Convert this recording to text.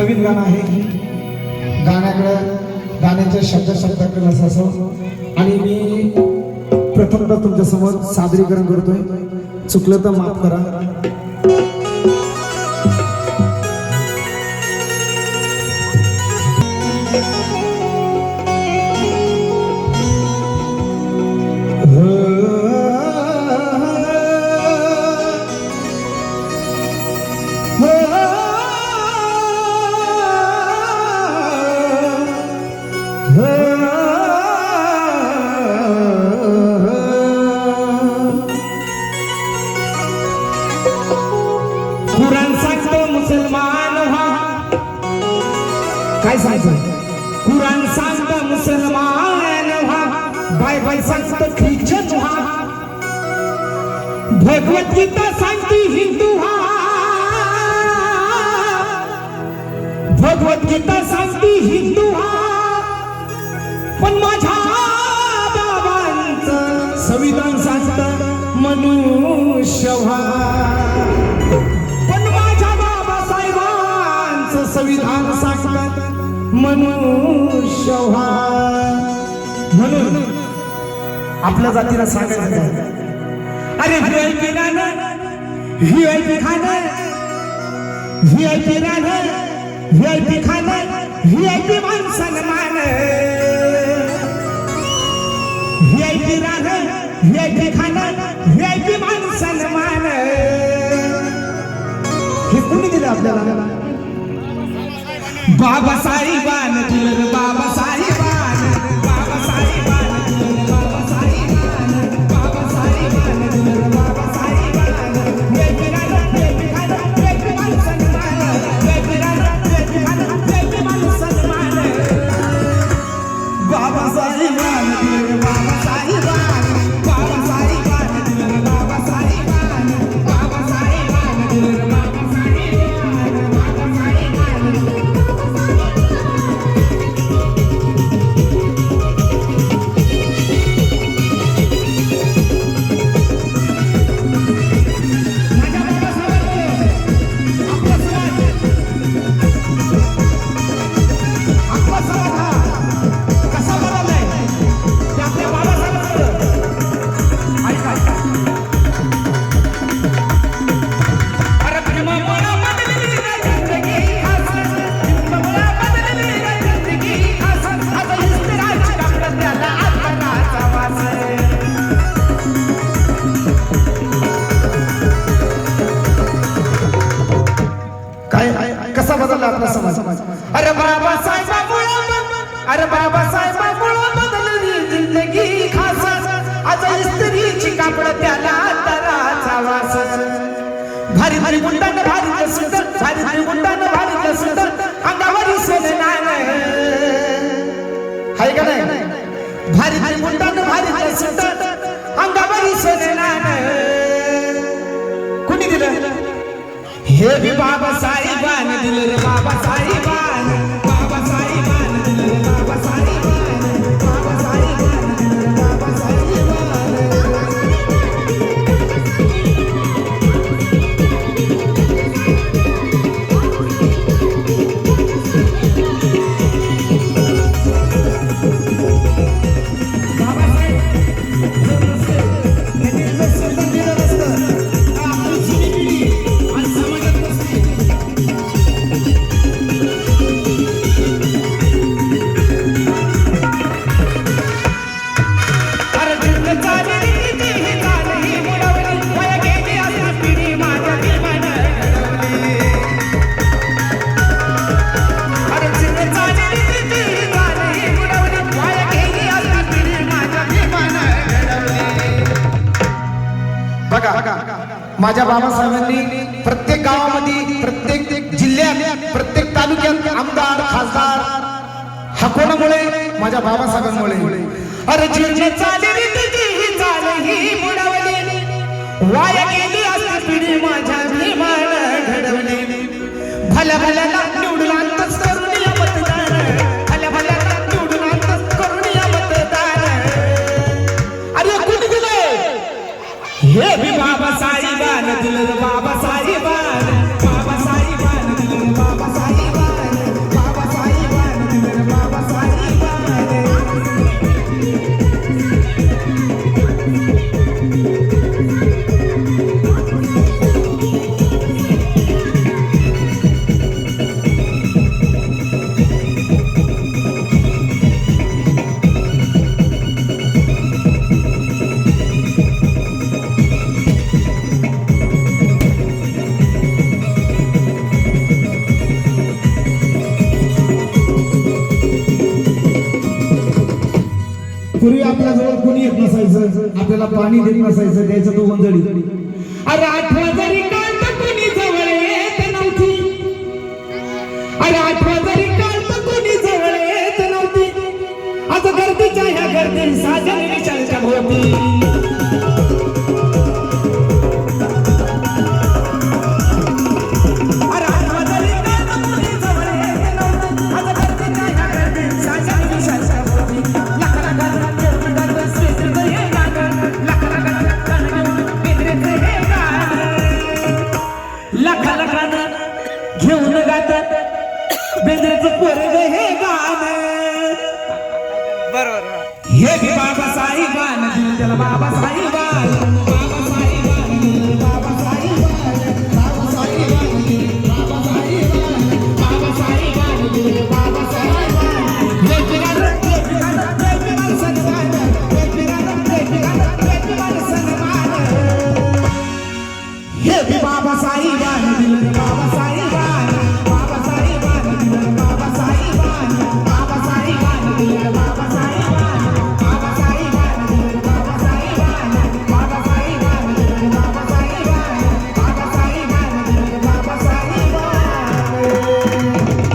नवीन गाणं आहे. गाण्याकडं गाण्याच्या शब्द शब्दाकडे असं. आणि मी प्रथमतः तुमच्यासमोर सादरीकरण करतोय. चुकलं तर माफ करा. काय सांगतो कुराण सांगत मुसलमान व्हा बायबल सांगत ख्रिश्चन व्हा भगवद्गीता सांगते हिंदू व्हा भगवद्गीता सांगते हिंदू व्हा पण माझ्या बाबांचं संविधान सांगत मनुष्य व्हा मनुष्य म्हणून आपल्या जातीला सांगायचं अरे ही आय पी राहणं व्ही आय पी खाणं? व्ही आय पी राहणं व्ही आय खाणं? व्ही आय मान सन्मान ही आय पी राहणं? व्ही आय पी खाणं? व्ही आय मान सन्मान हे कोणी दिलं आपल्याला? बाबासाहेबान हे बी बाबासाहेबान दिलं बघा माझ्या बाबासाहेबांनी प्रत्येक गावामध्ये प्रत्येक जिल्ह्यात प्रत्येक तालुक्यात आमदार खासदार हा कोणामुळे? माझ्या बाबासाहेबांमुळे. अरे जिरणे चालली तुझी ही चाल ही बुडवली. वाया गेली असती पिढी माझ्या भीमान घडवली. भल्या भल्याला पूर्वी आपल्या जवळ कोणी येत नसायचं? आपल्याला पाणी देत नसायचं द्यायचं तो मंजळी अरे बेंद्रेचं पोरग हे गाण. बरोबर हे बाबासाहेबान दिलं त्याला बाबासाहेबान.